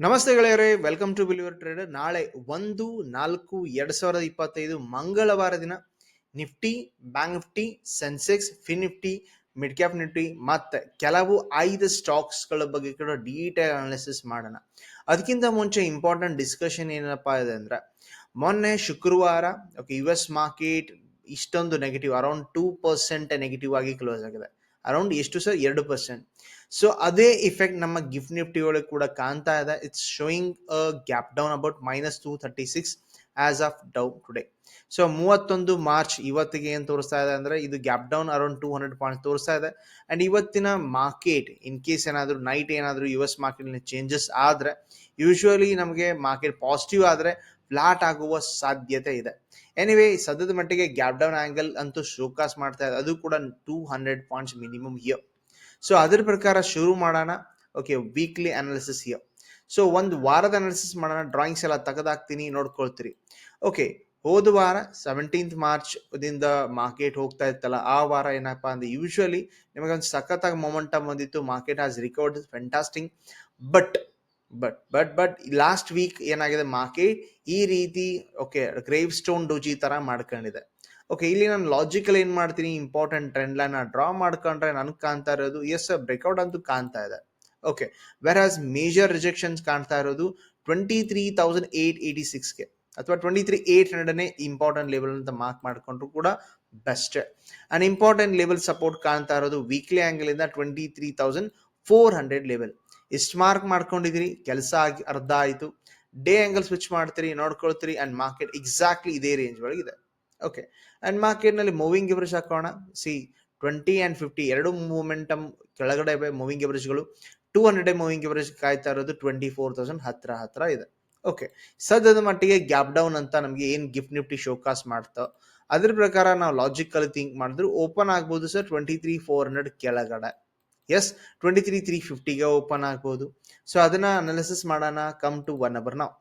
ನಮಸ್ತೆ ಗೆಳೆಯರೇ welcome to believer trader ನಾಳೆ ಒಂದು, ನಾಲ್ಕು, ಎರಡ್ ಸಾವಿರದ ಇಪ್ಪತ್ತೈದು ಮಂಗಳವಾರ ದಿನ Nifty bank Nifty Sensex fin Nifty midcap Nifty, ಮತ್ತೆ ಕೆಲವು ಐದು ಸ್ಟಾಕ್ಸ್ಗಳ ಬಗ್ಗೆ ಕೂಡ ಡೀಟೇಲ್ ಅನಾಲಿಸಿಸ್ ಮಾಡೋಣ. ಅದಕ್ಕಿಂತ ಮುಂಚೆ ಇಂಪಾರ್ಟೆಂಟ್ ಡಿಸ್ಕಷನ್ ಏನಪ್ಪಾ ಇದೆ ಅಂದ್ರೆ, ಮೊನ್ನೆ ಶುಕ್ರವಾರ ಓಕೆ ಯು ಎಸ್ ಮಾರ್ಕೆಟ್ ಇಷ್ಟೊಂದು negative around two percent negative ಆಗಿ ಕ್ಲೋಸ್ ಆಗಿದೆ. ಅರೌಂಡ್ ಎಷ್ಟು ಸರ್ ಎರಡು ಪರ್ಸೆಂಟ್ ಸೊ ಅದೇ ಇಫೆಕ್ಟ್ ನಮ್ಮ ಗಿಫ್ಟ್ ನಿಫ್ಟಿ ಒಳಗೆ ಕೂಡ ಕಾಣ್ತಾ ಇದೆ. It's showing a gap down about minus two thirty six as of Dow today so ಮೂವತ್ತೊಂದು ಮಾರ್ಚ್ ಇವತ್ತಿಗೆ ಏನು ತೋರಿಸ್ತಾ ಇದೆ ಅಂದ್ರೆ ಇದು gap down around two hundred point ತೋರಿಸ್ತಾ ಇದೆ. ಅಂಡ್ ಇವತ್ತಿನ ಮಾರ್ಕೆಟ್ ಇನ್ ಕೇಸ್ ಏನಾದರೂ ನೈಟ್ ಏನಾದರೂ ಯು ಎಸ್ ಮಾರ್ಕೆಟ್ ಚೇಂಜಸ್ ಆದರೆ ಯೂಶ್ವಲಿ ನಮಗೆ ಮಾರ್ಕೆಟ್ ಪಾಸಿಟಿವ್ ಆದರೆ ಫ್ಲಾಟ್ ಆಗುವ ಸಾಧ್ಯತೆ ಇದೆ. ಎನಿವೇ ಸದ್ಯದ ಮಟ್ಟಿಗೆ ಗ್ಯಾಪ್ ಡೌನ್ ಆಂಗಲ್ ಅಂತೂ ಶೋಕಾಸ್ ಮಾಡ್ತಾ ಇದೆ. ಅದು ಕೂಡ two hundred points minimum here so ಅದ್ರ ಪ್ರಕಾರ ಶುರು ಮಾಡೋಣ. Okay weekly analysis here so ಒಂದು ವಾರದ ಅನಾಲಿಸಿಸ್ ಮಾಡೋಣ. ಡ್ರಾಯಿಂಗ್ಸ್ ಎಲ್ಲ ತೆಗೆದಾಕ್ತೀನಿ, ನೋಡ್ಕೊಳ್ತೀರಿ. ಓಕೆ ಹೋದ ವಾರ ಸೆವೆಂಟೀನ್ತ್ ಮಾರ್ಚ್ ದಿಂದ ಮಾರ್ಕೆಟ್ ಹೋಗ್ತಾ ಇತ್ತಲ್ಲ, ಆ ವಾರ ಏನಪ್ಪಾ ಅಂದ್ರೆ ಯೂಶುವಲಿ ನಿಮಗೊಂದು ಸಖತ್ತಾಗಿ ಮೊಮೆಂಟಮ್ ಬಂದಿತ್ತು. Market has recovered fantastic but but but but last week ಏನಾಗಿದೆ ಮಾರ್ಕೆಟ್ ಈ ರೀತಿ ಓಕೆ ಗ್ರೇವ್ ಸ್ಟೋನ್ ಡೋಜಿ ತರ ಮಾಡ್ಕೊಂಡಿದೆ. ಓಕೆ ಇಲ್ಲಿ ನಾನು ಲಾಜಿಕಲ್ ಏನ್ ಮಾಡ್ತೀನಿ? ಇಂಪಾರ್ಟೆಂಟ್ ಟ್ರೆಂಡ್ ಲೈನ್ ಡ್ರಾ ಮಾಡ್ಕೊಂಡ್ರೆ ನನಗೆ ಕಾಣ್ತಾ ಇರೋದು ಎಸ್ ಬ್ರೇಕ್ಔಟ್ ಅಂತೂ ಕಾಣ್ತಾ ಇದೆ. Okay whereas major rejections ಕಾಣ್ತಾ ಇರೋದು twenty three thousand eight eighty ಸಿಕ್ಸ್ಗೆ ಅಥವಾ ಟ್ವೆಂಟಿ ತ್ರೀ ಏಟ್ ಹಂಡ್ರೆಡ್ನೇ ಇಂಪಾರ್ಟೆಂಟ್ ಲೆವೆಲ್ ಅಂತ ಮಾರ್ಕ್ ಮಾಡಿಕೊಂಡ್ರು ಕೂಡ best and important level support ಕಾಣ್ತಾ ಇರೋದು ವೀಕ್ಲಿ ಆಂಗಲ್ ಇಂದ twenty three thousand four hundred level ಎಷ್ಟು ಮಾರ್ಕ್ ಮಾಡ್ಕೊಂಡಿದ್ದೀರಿ ಕೆಲಸ ಆಗಿ ಅರ್ಧ ಆಯಿತು. ಡೇ ಆ್ಯಂಗಲ್ ಸ್ವಿಚ್ ಮಾಡ್ತೀರಿ, ನೋಡ್ಕೊಳ್ತೀರಿ ಆ್ಯಂಡ್ ಮಾರ್ಕೆಟ್ ಎಕ್ಸಾಕ್ಟ್ಲಿ ಇದೇ ರೇಂಜ್ ಒಳಗಿದೆ ಓಕೆ ಆ್ಯಂಡ್ ಮಾರ್ಕೆಟ್ನಲ್ಲಿ ಮೂವಿಂಗ್ ಎವರೇಜ್ ಹಾಕೋಣ. ಸಿ ಟ್ವೆಂಟಿ ಆ್ಯಂಡ್ ಫಿಫ್ಟಿ ಎರಡು ಮೂಮೆಂಟಮ್ ಕೆಳಗಡೆ ಮೂವಿಂಗ್ ಎವರೇಜ್ಗಳು ಟೂ ಹಂಡ್ರೆಡ್ ಮೂವಿಂಗ್ ಎವರೇಜ್ ಕಾಯ್ತಾ ಇರೋದು ಟ್ವೆಂಟಿ ಫೋರ್ ತೌಸಂಡ್ ಹತ್ತಿರ ಹತ್ತಿರ ಇದೆ. ಓಕೆ ಸದ್ಯದ ಮಟ್ಟಿಗೆ ಗ್ಯಾಪ್ ಡೌನ್ ಅಂತ ನಮಗೆ ಏನು ಗಿಫ್ಟ್ ನಿಫ್ಟಿ ಶೋಕಾಸ್ ಮಾಡ್ತೋ, ಅದ್ರ ಪ್ರಕಾರ ನಾವು ಲಾಜಿಕಲ್ ಥಿಂಕ್ ಮಾಡಿದ್ರು ಓಪನ್ ಆಗ್ಬೋದು sir twenty three four hundred ಕೆಳಗಡೆ. ಎಸ್ ಟ್ವೆಂಟಿ ತ್ರೀ ತ್ರೀ ಫಿಫ್ಟಿಗೆ ಓಪನ್ ಆಗ್ಬೋದು. ಸೊ ಅದನ್ನ ಅನಾಲಿಸಿಸ್ ಮಾಡೋಣ ಕಮ್ ಟು ಒನ್ ಅವರ್ ನಾವು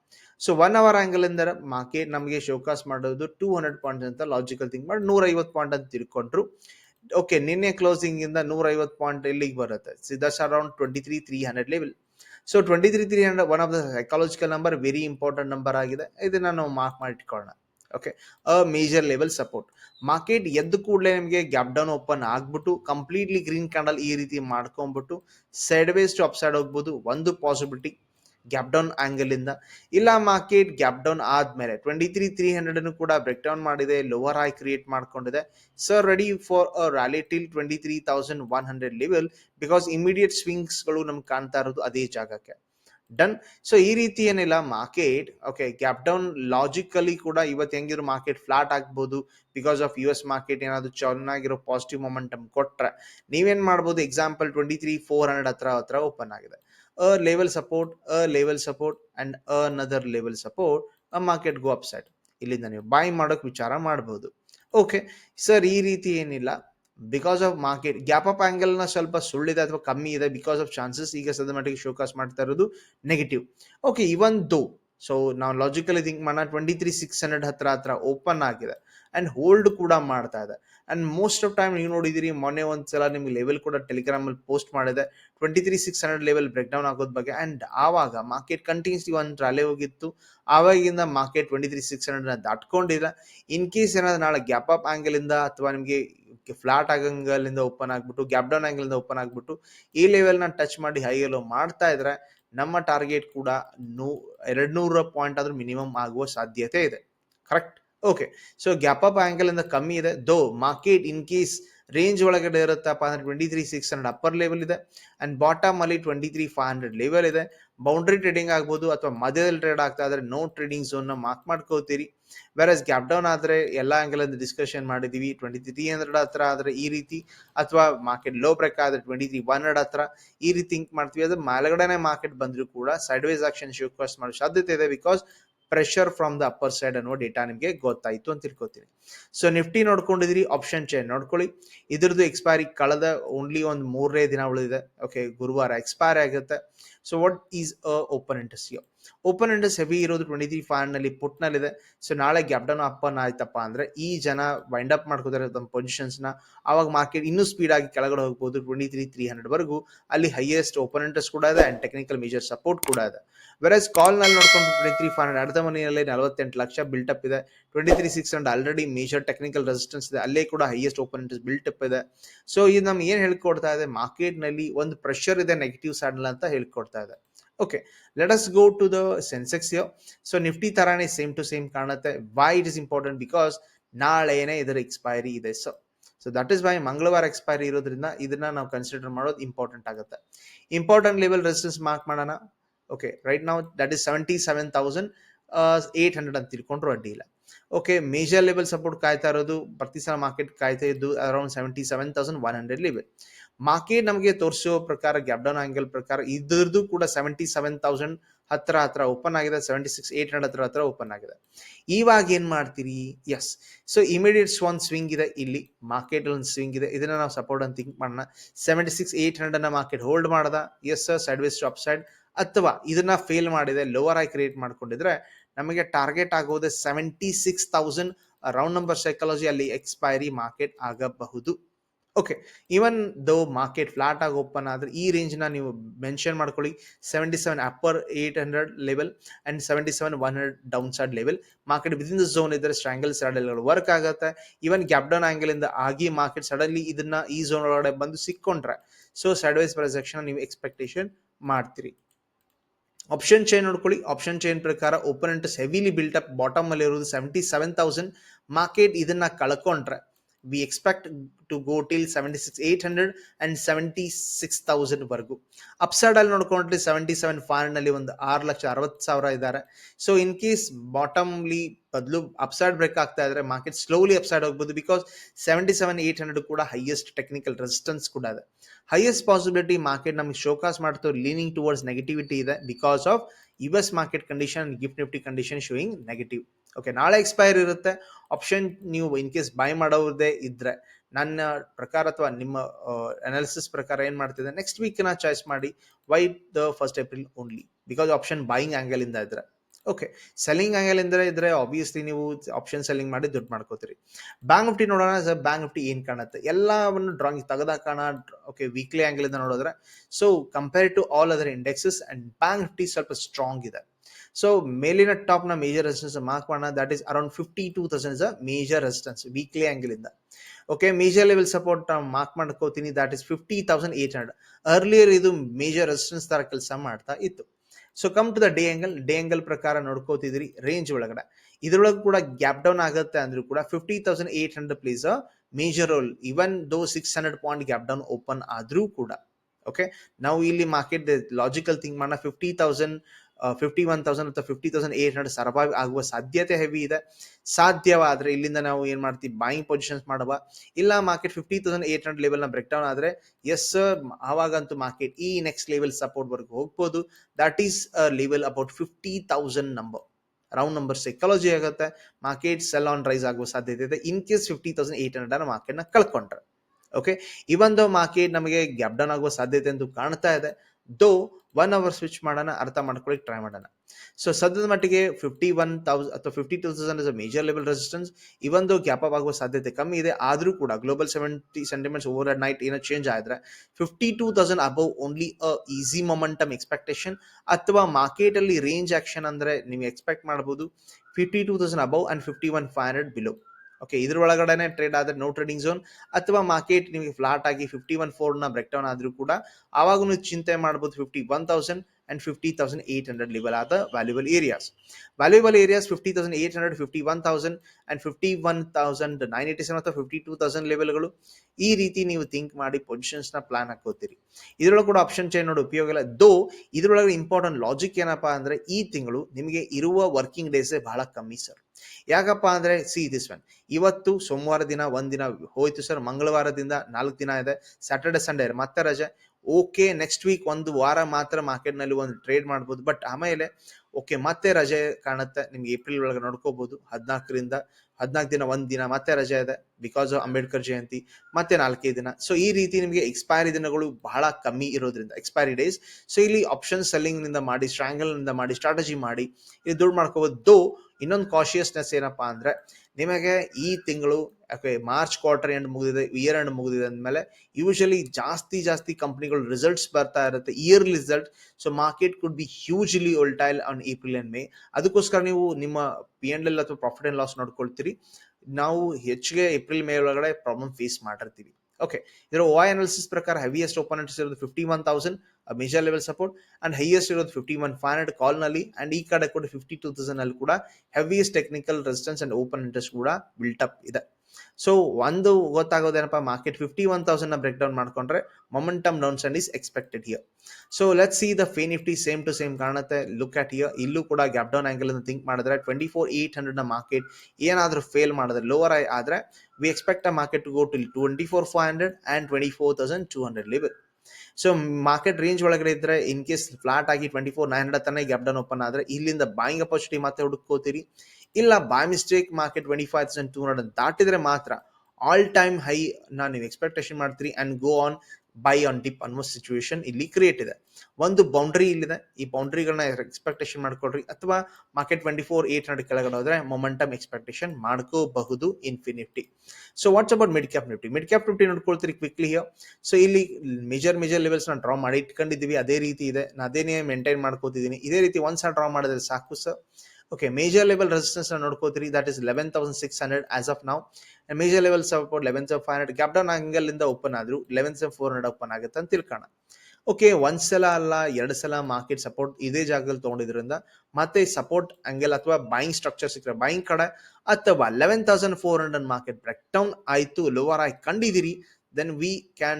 ಸೊ ಒನ್ ಅವರ್ ಆ್ಯಂಗಲ್ ಇಂದ ಮಾರ್ಕೆಟ್ ನಮಗೆ ಶೋಕಾಸ್ ಮಾಡೋದು ಟೂ ಹಂಡ್ರೆಡ್ ಪಾಯಿಂಟ್ ಅಂತ ಲಾಜಿಕಲ್ ಥಿಂಕ್ ಮಾಡಿ ನೂರೈವತ್ತು ಪಾಯಿಂಟ್ ಅಂತ ತಿಳ್ಕೊಂಡ್ರು. ಓಕೆ ನಿನ್ನೆ ಕ್ಲೋಸಿಂಗಿಂದ ನೂರೈವತ್ತು ಪಾಯಿಂಟ್ ಇಲ್ಲಿಗೆ ಬರುತ್ತೆ? ಸಿದಸ್ around twenty three three hundred level so twenty three three hundred one of the psychological number very important number ಆಗಿದೆ. ಇದನ್ನು ನಾವು mark ಮಾಡಿಟ್ಕೊಳ್ಳೋಣ. Okay a major level support market ಎದ್ದು ಕೂಡಲೇ ನಿಮಗೆ ಗ್ಯಾಪ್ ಡೌನ್ ಓಪನ್ ಆಗ್ಬಿಟ್ಟು ಕಂಪ್ಲೀಟ್ಲಿ ಗ್ರೀನ್ ಕ್ಯಾಂಡಲ್ ಈ ರೀತಿ ಮಾಡ್ಕೊಂಡ್ಬಿಟ್ಟು sideways to upside ಹೋಗ್ಬೋದು, ಒಂದು ಪಾಸಿಬಿಲಿಟಿ ಗ್ಯಾಪ್ ಡೌನ್ ಆಂಗಲ್ ಇಂದ. ಇಲ್ಲ ಮಾರ್ಕೆಟ್ ಗ್ಯಾಪ್ ಡೌನ್ ಆದ್ಮೇಲೆ ಟ್ವೆಂಟಿ ತ್ರೀ ತ್ರೀ ಹಂಡ್ರೆಡ್ ಕೂಡ ಬ್ರೇಕ್ ಡೌನ್ ಮಾಡಿದೆ ಲೋವರ್ ಹೈ ಕ್ರಿಯೇಟ್ ಮಾಡ್ಕೊಂಡಿದೆ. Sir ready for a rally till twenty three thousand one hundred level because immediate ಸ್ವಿಂಗ್ಸ್ಗಳು ನಮ್ಗೆ ಕಾಣ್ತಾ ಇರೋದು ಅದೇ ಜಾಗಕ್ಕೆ. ಡನ್ ಸೊ ಈ ರೀತಿ ಏನಿಲ್ಲ market okay gap down logically ಕೂಡ ಇವತ್ತು ಹೆಂಗಿರೋ ಮಾರ್ಕೆಟ್ ಫ್ಲಾಟ್ ಆಗ್ಬೋದು because of U S market ಏನಾದ್ರೂ ಚೆನ್ನಾಗಿರೋ ಪಾಸಿಟಿವ್ ಮೊಮೆಂಟಮ್ ಕೊಟ್ರೆ. ನೀವೇನ್ ಮಾಡ್ಬೋದು example twenty three four hundred ಹತ್ರ ಹತ್ರ ಓಪನ್ ಆಗಿದೆ. A level support a level support and another level support a market go upside ಇಲ್ಲಿಂದ ನೀವು ಬಾಯ್ ಮಾಡೋಕೆ ವಿಚಾರ ಮಾಡಬಹುದು ಓಕೆ ಸರ್ ಈ ರೀತಿ ಏನಿಲ್ಲ. Because of market gap up ಆ್ಯಂಗಲ್ನ ಸ್ವಲ್ಪ ಸುಳ್ಳಿದೆ ಅಥವಾ ಕಮ್ಮಿ ಇದೆ ಬಿಕಾಸ್ ಆಫ್ ಚಾನ್ಸಸ್ ಈಗ ಸದ್ಯ ಮಟ್ಟಿಗೆ ಶೋಕಾಸ್ ಮಾಡ್ತಾ ಇರೋದು negative okay even though so ನಾವು ಲಾಜಿಕಲಿ ಥಿಂಕ್ ಮಾಡೋಣ ಟ್ವೆಂಟಿ ತ್ರೀ ಸಿಕ್ಸ್ ಹಂಡ್ರೆಡ್ ಹತ್ರ ಹತ್ರ ಓಪನ್ ಆಗಿದೆ ಆ್ಯಂಡ್ ಹೋಲ್ಡ್ ಕೂಡ ಮಾಡ್ತಾ ಇದೆ. ಅಂಡ್ ಮೋಸ್ಟ್ ಆಫ್ ಟೈಮ್ ನೀವು ನೋಡಿದಿರಿ, ಮೊನ್ನೆ ಒಂದ್ಸಲ ನಿಮ್ಗೆ ಲೆವೆಲ್ ಕೂಡ ಟೆಲಿಗ್ರಾಮಲ್ಲಿ ಪೋಸ್ಟ್ ಮಾಡಿದೆ. Twenty three six hundred level break down ಆಗೋದ್ ಬಗ್ಗೆ ಆ್ಯಂಡ್ ಆವಾಗ ಮಾರ್ಕೆಟ್ ಕಂಟಿನ್ಯೂಸ್ಲಿ ಒಂದು ರಾಲೆ ಹೋಗಿತ್ತು. ಆವಾಗಿಂದ market twenty three six hundred ದಾಟ್ಕೊಂಡಿಲ್ಲ. In case ಏನಾದ್ರು ನಾಳೆ ಗ್ಯಾಪ್ ಅಪ್ ಆಂಗಲ್ ಇಂದ ಅಥವಾ ನಿಮಗೆ ಫ್ಲಾಟ್ ಆಗಂಗಲಿಂದ ಓಪನ್ ಆಗ್ಬಿಟ್ಟು ಗ್ಯಾಪ್ ಡೌನ್ ಆಂಗಲ್ ಇಂದ ಓಪನ್ ಆಗ್ಬಿಟ್ಟು, ಈ ಲೆವೆಲ್ನ ಟಚ್ ಮಾಡಿ ಹೈ ಎಲ್ಲೋ ಮಾಡ್ತಾ ಇದ್ರೆ, ನಮ್ಮ ಟಾರ್ಗೆಟ್ ಕೂಡ ನೂ ಎರಡ್ ನೂರ ಪಾಯಿಂಟ್ ಆದ್ರೂ ಮಿನಿಮಮ್ ಆಗುವ ಸಾಧ್ಯತೆ ಇದೆ. Correct okay so gap up angle ಇಂದ ಕಮ್ಮಿ ಇದೆ. ದೋ ಮಾರ್ಕೆಟ್ ಇನ್ ಕೇಸ್ ರೇಂಜ್ ಒಳಗಡೆ ಇರುತ್ತಪ್ಪ ಅಂದ್ರೆ twenty three six hundred upper level ಇದೆ. ಅಂಡ್ ಬಾಟಮ್ ಅಲ್ಲಿ twenty three five hundred level ಇದೆ. ಬೌಂಡ್ರಿ ಟ್ರೇಡಿಂಗ್ ಆಗ್ಬೋದು ಅಥವಾ ಮಧ್ಯದಲ್ಲಿ ಟ್ರೇಡ್ ಆಗ್ತಾ ಇದ್ರೆ ನೋ ಟ್ರೇಡಿಂಗ್ ಝೋನ್ನ ಮಾರ್ಕ್ ಮಾಡ್ಕೋತೀರಿ ವೆರಸ್ ಗ್ಯಾಪ್ ಡೌನ್ ಆದ್ರೆ ಎಲ್ಲ ಆಂಗಲ್ ಅಂದ್ರೆ ಡಿಸ್ಕಷನ್ ಮಾಡಿದೀವಿ. ಟ್ವೆಂಟಿ ತ್ರೀ ಹಂಡ್ರೆಡ್ ಹತ್ರ ಆದ್ರೆ ಈ ರೀತಿ ಅಥವಾ ಮಾರ್ಕೆಟ್ ಲೋ ಬ್ರೇಕ್ ಆದ್ರೆ ಟ್ವೆಂಟಿ ತ್ರೀ ಒನ್ ಹಂಡ್ರೆಡ್ ಹತ್ರ ಈ ರೀತಿ ಥಿಂಕ್ ಮಾಡ್ತೀವಿ. ಅದು ಮೇಲ್ಗಡೆನೆ ಮಾರ್ಕೆಟ್ ಬಂದ್ರು ಕೂಡ ಸೈಡ್ ವೈಸ್ ಆಕ್ಷನ್ ಶೋಕಾಸ್ ಮಾಡೋ ಸಾಧ್ಯತೆ ಇದೆ because pressure from the upper side ಅನ್ನೋ ಡೇಟಾ ನಿಮಗೆ ಗೊತ್ತಾಯ್ತು ಅಂತ ತಿಳ್ಕೊತೀನಿ. ಸೊ ನಿಫ್ಟಿ ನೋಡ್ಕೊಂಡಿದ್ರಿ ಆಪ್ಷನ್ ಚೈನ್ ನೋಡ್ಕೊಳ್ಳಿ. ಇದ್ರದ್ದು ಎಕ್ಸ್ಪೈರಿ ಕಳೆದ ಓನ್ಲಿ ಒಂದು ಮೂರನೇ ದಿನ ಉಳಿದಿದೆ ಓಕೆ ಗುರುವಾರ ಎಕ್ಸ್ಪೈರ್ ಆಗುತ್ತೆ. So what is a open interest open and heavy ಇರೋದು ಟ್ವೆಂಟಿ ತ್ರೀ ಫೈವ್ನಲ್ಲಿ ಪುಟ್ ನಲ್ಲಿದೆ ಸೊ ನಾಳೆ ಗ್ಯಾಪ್ ಡೌನ್ ಅಪ್ ಆಯ್ತಪ್ಪ ಅಂದ್ರೆ ಈ ಜನ ವೈಂಡ್ ಅಪ್ ಮಾಡ್ಕೋತಾರೆ ತಮ್ಮ ಪೊಸಿಷನ್ಸ್ನ. ಅವಾಗ ಮಾರ್ಕೆಟ್ ಇನ್ನೂ ಸ್ಪೀಡ್ ಆಗಿ ಕೆಳಗಡೆ ಹೋಗ್ಬೋದು ಟ್ವೆಂಟಿ ತ್ರೀ ತ್ರೀ ಹಂಡ್ರೆಡ್ ವರೆಗೂ. ಅಲ್ಲಿ ಹೈಯೆಸ್ಟ್ ಓಪನ್ ಇಂಟ್ರೆಸ್ಟ್ ಕೂಡ ಇದೆ ಅಂಡ್ ಟೆಕ್ನಿಕಲ್ ಮೇಜರ್ ಸಪೋರ್ಟ್ ಕೂಡ ಇದೆ. ವೆರಸ್ ಕಾಲ್ನಲ್ಲಿ ನೋಡ್ಕೊಂಡು ಟ್ವೆಂಟಿ ತ್ರೀ ಫೈವ್ ಹಂಡ್ರೆಡ್ ಅರ್ಧ ಮನೆಯಲ್ಲಿ ನಲವತ್ತೆಂಟು ಲಕ್ಷ ಬಿಲ್ಟ್ ಅಪ್ ಇದೆ. Twenty three six hundred already major technical resistance ಇದೆ. ಅಲ್ಲೇ ಕೂಡ highest open interest built up ಇದೆ. ಸೊ ಇದು ನಮ್ಗೆ ಏನ್ ಹೇಳ್ಕೊಡ್ತಾ ಇದೆ? ಮಾರ್ಕೆಟ್ನಲ್ಲಿ ಒಂದು ಪ್ರೆಷರ್ ಇದೆ ನೆಗೆಟಿವ್ ಸ್ಯಾಡಲ್ ಅಂತ ಹೇಳ್ಕೊಡ್ತಾ ಇದೆ. Okay let us go to the Sensex so Nifty ತರಾನೇ ಸೇಮ್ ಟು ಸೇಮ್ ಕಾಣುತ್ತೆ. Why it is important because ನಾಳೆನೇ ಇದರ ಎಕ್ಸ್ಪೈರಿ ಇದೆ. So so that is why ಮಂಗಳವಾರ ಎಕ್ಸ್ಪೈರಿ ಇರೋದ್ರಿಂದ ಇದನ್ನ ನಾವು ಕನ್ಸಿಡರ್ ಮಾಡೋದು ಇಂಪಾರ್ಟೆಂಟ್ ಆಗುತ್ತೆ. ಇಂಪಾರ್ಟೆಂಟ್ ಲೆವೆಲ್ ರೆಸಿಸ್ಟೆನ್ಸ್ ಮಾರ್ಕ್ ಮಾಡೋಣ. ಓಕೆ ರೈಟ್ ನಾವು that is seventy seven thousand eight hundred ಅಂತ ತಿಳ್ಕೊಂಡ್ರು ಅಡ್ಡಿ ಇಲ್ಲ. ಓಕೆ ಮೇಜರ್ ಲೆವೆಲ್ ಸಪೋರ್ಟ್ ಕಾಯ್ತಾ ಇರೋದು, ಪ್ರತಿ ಸಲ ಮಾರ್ಕೆಟ್ ಕಾಯ್ತಾ ಇದ್ದು around seventy seven thousand one hundred level market ನಮಗೆ ತೋರಿಸೋ ಪ್ರಕಾರ ಗ್ಯಾಪ್ ಡೌನ್ ಆಂಗಲ್ ಪ್ರಕಾರ, ಇದ್ರದ್ದು ಕೂಡ ಸೆವೆಂಟಿ ಸೆವೆನ್ ತೌಸಂಡ್ ಹತ್ರ ಹತ್ರ ಓಪನ್ ಆಗಿದೆ ಸೆವೆಂಟಿ ಸಿಕ್ಸ್ ಏಟ್ ಹಂಡ್ರೆಡ್ ಹತ್ರ ಹತ್ರ ಓಪನ್ ಆಗಿದೆ. ಇವಾಗ ಏನ್ ಮಾಡ್ತೀರಿ? ಎಸ್ ಸೊ ಇಮಿಡಿಯೇಟ್ಸ್ ಒಂದು ಸ್ವಿಂಗ್ ಇದೆ, ಇಲ್ಲಿ ಮಾರ್ಕೆಟ್ ಒಂದು ಸ್ವಿಂಗ್ ಇದೆ. ಇದನ್ನ ನಾವು ಸಪೋರ್ಟ್ ಅಂತ ಥಿಂಕ್ ಮಾಡೋಣ. Seventy six eight hundred market hold ಮಾಡದ? Yes sideways upside ಅಥವಾ ಇದನ್ನ ಫೇಲ್ ಮಾಡಿದೆ ಲೋವರ್ ಆಗಿ ಕ್ರಿಯೇಟ್ ಮಾಡ್ಕೊಂಡಿದ್ರೆ, ನಮಗೆ ಟಾರ್ಗೆಟ್ ಆಗೋದು seventy six thousand round number psychology ಅಲ್ಲಿ ಎಕ್ಸ್ಪೈರಿ ಮಾರ್ಕೆಟ್ ಆಗಬಹುದು. Okay even though market flat ಆಗಿ ಓಪನ್ ಆದ್ರೆ ಈ ರೇಂಜ್ನ ನೀವು ಮೆನ್ಷನ್ ಮಾಡ್ಕೊಳ್ಳಿ. Seventy seven upper eight hundred level and seventy seven one hundred down side level market within the zone ಇದ್ರೆ strangle ಸ್ಯಾಡಲ್ಗಳು work ಆಗುತ್ತೆ. ಇವನ್ ಗ್ಯಾಪ್ ಡೌನ್ ಆಂಗಲ್ ಇಂದ ಆಗಿ ಮಾರ್ಕೆಟ್ ಸಡನ್ಲಿ ಇದನ್ನ ಈ ಝೋನ್ ಒಳಗಡೆ ಬಂದು ಸಿಕ್ಕೊಂಡ್ರೆ. ಸೊ ಸೈಡ್ವೈಸ್ ವೈಸ್ ಪ್ರೊಜೆಕ್ಷನ್ ನೀವು ಎಕ್ಸ್ಪೆಕ್ಟೇಷನ್ ಮಾಡ್ತೀರಿ. ಆಪ್ಷನ್ ಚೈನ್ ನೋಡ್ಕೊಳ್ಳಿ. ಆಪ್ಷನ್ ಚೈನ್ ಪ್ರಕಾರ open interest heavily built up bottom ಅಲ್ಲಿ ಇರೋದು ಸೆವೆಂಟಿ ಸೆವೆನ್ ತೌಸಂಡ್ ಮಾರ್ಕೆಟ್ ಇದನ್ನ ಕಳ್ಕೊಂಡ್ರೆ go till seventy six eight hundred and seventy six thousand ವರ್ಗು. ಅಪ್ಸೈಡ್ ಅಲ್ಲಿ ನೋಡ್ಕೊಂಡ್ರೆ ಸೆವೆಂಟಿ ಸೆವೆನ್ ಫೈವ್ ಒಂದು ಆರು ಲಕ್ಷ ಅರವತ್ತು ಸಾವಿರ ಇದ್ದಾರೆ. ಸೊ ಇನ್ ಕೇಸ್ ಬಾಟಮ್ಲಿ ಬದಲು ಅಪ್ಸೈಡ್ ಬ್ರೇಕ್ ಆಗ್ತಾ ಇದ್ರೆ ಮಾರ್ಕೆಟ್ ಸ್ಲೋಲಿ ಅಪ್ಸೈಡ್ ಹೋಗ್ಬೋದು because seventy seven eight hundred ಕೂಡ ಹೈಯೆಸ್ಟ್ ಟೆಕ್ನಿಕಲ್ ರೆಸಿಸ್ಟೆನ್ಸ್ ಕೂಡ ಇದೆ. ಹೈಯೆಸ್ಟ್ ಪಾಸಿಬಿಲಿಟಿ ಮಾರ್ಕೆಟ್ ನಮಗೆ ಶೋಕಾಸ್ ಮಾಡ್ತಾ ಲೀನಿಂಗ್ ಟುವರ್ಡ್ಸ್ ನೆಗೆಟಿವಿಟಿ ಇದೆ because of U S market condition gift Nifty condition showing negative okay ನಾಳೆ ಎಕ್ಸ್ಪೈರ್ ಇರುತ್ತೆ. Option ನೀವು ಇನ್ ಕೇಸ್ ಬೈ ಮಾಡೋದೇ ಇದ್ರೆ ನನ್ನ ಪ್ರಕಾರ ಅಥವಾ ನಿಮ್ಮ ಅನಾಲಿಸಿಸ್ ಪ್ರಕಾರ ಏನ್ ಮಾಡ್ತಿದೆ ನೆಕ್ಸ್ಟ್ ವೀಕ್ನ ಚಾಯ್ಸ್ ಮಾಡಿ why the first April only because option buying ಇಂದ ಇದ್ರೆ. ಓಕೆ ಸೆಲ್ಲಿಂಗ್ ಆಂಗಲ್ ಇಂದ್ರೆ ಇದ್ರೆ ಆಬ್ವಿಯಸ್ಲಿ ನೀವು ಆಪ್ಷನ್ ಸೆಲ್ಲಿಂಗ್ ಮಾಡಿ ದುಡ್ಡು ಮಾಡ್ಕೋತೀರಿ. ಬ್ಯಾಂಕ್ ನಿಫ್ಟಿ ನೋಡೋಣ ಸರ್ ಬ್ಯಾಂಕ್ ನಿಫ್ಟಿ ಏನ್ ಕಾಣುತ್ತೆ? ಎಲ್ಲವನ್ನು ಡ್ರಾಯಿಂಗ್ ತೆಗೆದ ಕಾಣ ಓಕೆ ವೀಕ್ಲಿ ಆಂಗಲ್ ಇಂದ ನೋಡಿದ್ರೆ. So compare to all other indexes and bank Nifty ಸ್ವಲ್ಪ ಸ್ಟ್ರಾಂಗ್ ಇದೆ. ಸೊ ಮೇಲಿನ ಟಾಪ್ನ ಮೇಜರ್ ರೆಸಿಸ್ಟೆನ್ಸ್ ಮಾರ್ಕ್ ಮಾಡೋಣ. That is around fifty two thousand is a major resistance weekly angle ಇಂದ okay major level support mark ಮಾಡ್ಕೋತೀನಿ. That is fifty thousand eight hundred earlier ಇದು major resistance ತರ ಕೆಲಸ ಮಾಡ್ತಾ ಇತ್ತು. So come to the day angle day angle ಪ್ರಕಾರ ನೋಡ್ಕೋತಿದ್ರಿ range ಒಳಗಡೆ. ಇದ್ರೊಳಗೆ ಕೂಡ ಗ್ಯಾಪ್ ಡೌನ್ ಆಗುತ್ತೆ ಅಂದ್ರೂ ಕೂಡ fifty thousand eight hundred place major role even though six hundred point gap down open ಆದ್ರೂ ಕೂಡ. ಓಕೆ ನಾವು ಇಲ್ಲಿ ಮಾರ್ಕೆಟ್ ಲಾಜಿಕಲ್ ಥಿಂಕ್ ಮಾಡೋಣ fifty thousand fifty one thousand ಅಥವಾ fifty thousand eight hundred survive ಆಗುವ ಸಾಧ್ಯತೆ ಹೆವಿ ಇದೆ. ಸಾಧ್ಯವಾದರೆ ಇಲ್ಲಿಂದ ನಾವು ಏನು ಮಾಡ್ತೀವಿ? ಬಾಯಿಂಗ್ ಪೊಸಿಷನ್ಸ್ ಮಾಡುವ. ಇಲ್ಲ market fifty thousand eight hundred ಲೆವೆಲ್ನ break down ಆದರೆ ಎಸ್ ಆವಾಗಂತೂ ಮಾರ್ಕೆಟ್ ಈ ನೆಕ್ಸ್ಟ್ ಲೆವೆಲ್ ಸಪೋರ್ಟ್ ವರ್ಗು ಹೋಗ್ಬೋದು. That is level about fifty thousand number round number psychology ಆಗುತ್ತೆ. ಮಾರ್ಕೆಟ್ ಸೆಲ್ ಆನ್ ರೈಸ್ ಆಗುವ ಸಾಧ್ಯತೆ ಇದೆ. In case fifty thousand eight hundred ಮಾರ್ಕೆಟ್ನ ಕಳ್ಕೊಂಡ್ರೆ. ಓಕೆ ಇವನ್ ಮಾರ್ಕೆಟ್ ನಮಗೆ ಗ್ಯಾಪ್ ಡೌನ್ ಆಗುವ ಸಾಧ್ಯತೆ ಅಂತೂ ಕಾಣ್ತಾ ಇದೆ. ದೋ ಒನ್ ಅವರ್ ಸ್ವಿಚ್ ಮಾಡೋಣ, ಅರ್ಥ ಮಾಡ್ಕೊಳ್ಳಿಕ್ ಟ್ರೈ ಮಾಡೋಣ. ಸೊ ಸದ್ಯದ ಮಟ್ಟಿಗೆ ಫಿಫ್ಟಿ ಒನ್ ತೌಸಂಡ್ ಅಥವಾ fifty two thousand is major level resistance ಇವೊಂದು gap ಆಗುವ ಸಾಧ್ಯತೆ ಕಮ್ಮಿ ಇದೆ, ಆದರೂ ಕೂಡ global seventy sentiments over at night ಏನೋ ಚೇಂಜ್ ಆದ್ರೆ fifty two thousand above only a easy momentum expectation ಅಥವಾ ಮಾರ್ಕೆಟ್ ಅಲ್ಲಿ ರೇಂಜ್ ಆಕ್ಷನ್ ಅಂದ್ರೆ ನೀವು ಎಕ್ಸ್ಪೆಕ್ಟ್ ಮಾಡಬಹುದು fifty two thousand above and fifty one five hundred below okay ಇದ್ರ ಒಳಗಡೆನೆ trade ಆದ್ರೆ ನೋ ಟ್ರೇಡಿಂಗ್ ಝೋನ್ ಅಥವಾ ಮಾರ್ಕೆಟ್ ನಿಮಗೆ ಫ್ಲಾಟ್ ಆಗಿ ಫಿಫ್ಟಿ ಒನ್ ಫೋರ್ನ ಬ್ರೇಕ್ ಡೌನ್ ಆದ್ರೂ ಕೂಡ ಆವಾಗೂ ಚಿಂತೆ ಮಾಡ್ಬೋದು fifty one thousand and fifty thousand eight hundred level ಆದ valuable areas valuable areas fifty thousand eight hundred fifty one thousand and fifty one thousand nine eighty seven ಅಥವಾ fifty two thousand ಲೆವೆಲ್ಗಳು ಈ ರೀತಿ ನೀವು ಥಿಂಕ್ ಮಾಡಿ ಪೊಸಿಷನ್ಸ್ನ plan ಹಾಕೋತೀರಿ ಇದರೊಳಗೆ ಕೂಡ option change ನೋಡಿ, ಉಪಯೋಗ ಇಲ್ಲ. ದೋ ಇದ್ರೊಳಗೆ ಇಂಪಾರ್ಟೆಂಟ್ ಲಾಜಿಕ್ ಏನಪ್ಪಾ ಅಂದ್ರೆ ಈ ತಿಂಗಳು ನಿಮಗೆ ಇರುವ ವರ್ಕಿಂಗ್ ಡೇಸೇ ಬಹಳ ಕಮ್ಮಿ ಸರ್ ಯಾಕಪ್ಪ ಅಂದ್ರೆ ಸಿ ದಿಸ್ ಒನ್ ಇವತ್ತು ಸೋಮವಾರ ದಿನ ಒಂದಿನ ದಿನ ಹೋಯ್ತು ಸರ್ ಮಂಗಳವಾರದಿಂದ ನಾಲ್ಕು ದಿನ ಇದೆ. ಸ್ಯಾಟರ್ಡೆ ಸಂಡೇ ಮತ್ತೆ ರಜೆ. ಓಕೆ ನೆಕ್ಸ್ಟ್ ವೀಕ್ ಒಂದು ವಾರ ಮಾತ್ರ ಮಾರ್ಕೆಟ್ನಲ್ಲಿ ಒಂದು ಟ್ರೇಡ್ ಮಾಡ್ಬೋದು. ಬಟ್ ಆಮೇಲೆ ಓಕೆ ಮತ್ತೆ ರಜೆ ಕಾಣುತ್ತೆ. ನಿಮ್ಗೆ ಏಪ್ರಿಲ್ ಒಳಗೆ ನೋಡ್ಕೋಬಹುದು ಹದಿನಾಲ್ಕರಿಂದ ಹದಿನಾಲ್ಕು ದಿನ, ಒಂದು ದಿನ ಮತ್ತೆ ರಜೆ ಇದೆ. ಬಿಕಾಸ್ ಆಫ್ ಅಂಬೇಡ್ಕರ್ ಜಯಂತಿ ಮತ್ತೆ ನಾಲ್ಕೈದು ದಿನ. ಸೊ ಈ ರೀತಿ ನಿಮಗೆ ಎಕ್ಸ್ಪೈರಿ ದಿನಗಳು ಬಹಳ ಕಮ್ಮಿ ಇರೋದ್ರಿಂದ ಎಕ್ಸ್ಪೈರಿ ಡೇಸ್ ಸೊ ಇಲ್ಲಿ ಆಪ್ಷನ್ ಸೆಲ್ಲಿಂಗ್ನಿಂದ ಮಾಡಿ ಸ್ಟ್ರಾಂಗಲ್ನಿಂದ ಮಾಡಿ ಸ್ಟ್ರಾಟಜಿ ಮಾಡಿ, ಇಲ್ಲಿ ದುಡ್ಡು ಮಾಡ್ಕೋಬಹುದು ದೋ ಇನ್ನೊಂದು ಕಾಶಿಯಸ್ನೆಸ್ ಏನಪ್ಪಾ ಅಂದ್ರೆ ನಿಮಗೆ ಈ ತಿಂಗಳು ಮಾರ್ಚ್ ಕ್ವಾರ್ಟರ್ ಎಂಡ್ ಮುಗಿದಿದೆ ಇಯರ್ ಎಂಡ್ ಮುಗಿದಿದೆ ಅಂದಮೇಲೆ ಯೂಶಲಿ ಜಾಸ್ತಿ ಜಾಸ್ತಿ ಕಂಪ್ನಿಗಳು ರಿಸಲ್ಟ್ಸ್ ಬರ್ತಾ ಇರುತ್ತೆ year result so market could be hugely volatile on April and May ಅದಕ್ಕೋಸ್ಕರ ನೀವು ನಿಮ್ಮ ಪಿ ಎಂಡ್ ಎಲ್ ಅಥವಾ ಪ್ರಾಫಿಟ್ ಅಂಡ್ ಲಾಸ್ ನೋಡ್ಕೊಳ್ತೀರಿ. ನಾವು ಹೆಚ್ಚಿಗೆ ಏಪ್ರಿಲ್ ಮೇ ಒಳಗಡೆ ಪ್ರಾಬ್ಲಮ್ ಫೇಸ್ ಮಾಡಿರ್ತೀವಿ. ಓಕೆ ಇದರ ಓ ಅನಾಲಿಸಿಸ್ ಪ್ರಕಾರ ಹೆವಿಯೆಸ್ಟ್ ಓಪನೆಂಟ್ಸ್ ಇರೋದು fifty one thousand major level support and highest ಇರೋದು ಫಿಫ್ಟಿ ಒನ್ ಫೈವ್ ಹಂಡ್ರೆಡ್ ಕಾಲ್ನಲ್ಲಿ ಅಂಡ್ ಈ ಕಡೆ ಕೂಡ ಫಿಫ್ಟಿ ಟೂ ತೌಸಂಡ್ ಅಲ್ಲಿ ಕೂಡ heaviest technical resistance and open interest ಕೂಡ ಬಿಲ್ಟ್ ಅಪ್ ಇದೆ. ಸೊ ಒಂದು ಗೊತ್ತಾಗೋದೇನಪ್ಪ market fifty one thousand break down ಮಾಡ್ಕೊಂಡ್ರೆ momentum downside is expected here so let see the Fin Nifty same to same ಕಾಣುತ್ತೆ. Look at here ಇಲ್ಲೂ ಕೂಡ gap down angle ಅಂತ think ಮಾಡಿದ್ರೆ twenty four eight ಹಂಡ್ರೆಡ್ನ market ಏನಾದರೂ fail ಮಾಡಿದ್ರೆ lower ಆದ್ರೆ we expect a market go to twenty four five hundred and twenty four thousand two hundred level so market range ಒಳಗಡೆ ಇದ್ರೆ ಇನ್ ಕೇಸ್ ಫ್ಲಾಟ್ ಆಗಿ twenty four nine hundred ತನಕ gap down open ಆದ್ರೆ, ಇಲ್ಲಿಂದ buying opportunity ಮತ್ತೆ ಹುಡುಕೋತೀರಿ ಇಲ್ಲ by mistake market twenty five thousand two hundred ದಾಟಿದ್ರೆ ಮಾತ್ರ ಆಲ್ ಟೈಮ್ ಹೈ ನಾ ನೀವು ಎಕ್ಸ್ಪೆಕ್ಟೇಷನ್ ಮಾಡ್ತೀರಿ and go on buy on dip ಅನ್ನೋ ಸಿಚುವೇಶನ್ ಇಲ್ಲಿ ಕ್ರಿಯೇಟ್ ಇದೆ. ಒಂದು ಬೌಂಡ್ರಿ ಇಲ್ಲಿದೆ. ಈ ಬೌಂಡ್ರಿಗಳನ್ನ ಎಕ್ಸ್ಪೆಕ್ಟೇಷನ್ ಮಾಡ್ಕೊಳ್ರಿ. ಅಥವಾ market twenty four eight hundred ಕೆಳಗಡೆ ಹೋದ್ರೆ ಮೊಮೆಂಟಮ್ ಎಕ್ಸ್ಪೆಕ್ಟೇಷನ್ ಮಾಡ್ಕೋಬಹುದು infinity so what's about mid cap Nifty mid cap Nifty ನೋಡ್ಕೊಳ್ತೀರಿ quickly so ಇಲ್ಲಿ ಮೇಜರ್ ಮೇಜರ್ ಲೆವೆಲ್ಸ್ ನಾವು ಡ್ರಾ ಮಾಡಿ ಇಟ್ಕೊಂಡಿದ್ದೀವಿ. ಅದೇ ರೀತಿ ಇದೆ. ನಾನು ಅದೇನೇ ಮೇಂಟೈನ್ ಮಾಡ್ಕೋತಿದ್ದೀನಿ. ಇದೇ ರೀತಿ ಒಂದ್ಸಲ ಡ್ರಾ ಮಾಡಿದ್ರೆ ಸಾಕು sir ನೋಡ್ಕೋತೀರಿ that is eleven thousand six hundred as of ನಾವು major level support eleven seven five hundred gap down angle ಇಂದ ಓಪನ್ ಆದ್ರು eleven seven four hundred open ಆಗುತ್ತೆ ಅಂತ ತಿಳ್ಕೋಣ ಓಕೆ ಒಂದ್ ಸಲ ಅಲ್ಲ ಎರಡು ಸಲ ಮಾರ್ಕೆಟ್ ಸಪೋರ್ಟ್ ಇದೇ ಜಾಗದಲ್ಲಿ ತಗೊಂಡಿದ್ರಿಂದ ಮತ್ತೆ ಸಪೋರ್ಟ್ ಆಂಗಲ್ ಅಥವಾ ಬೈಯಿಂಗ್ ಸ್ಟ್ರಕ್ಚರ್ ಸಿಕ್ಕರೆ ಬೈಯಿಂಗ್ ಕಡೆ ಅಥವಾ eleven thousand four hundred market break down ಆಯ್ತು ಲೋವರ್ ಆಗಿ ಕಂಡಿದ್ದೀರಿ then we can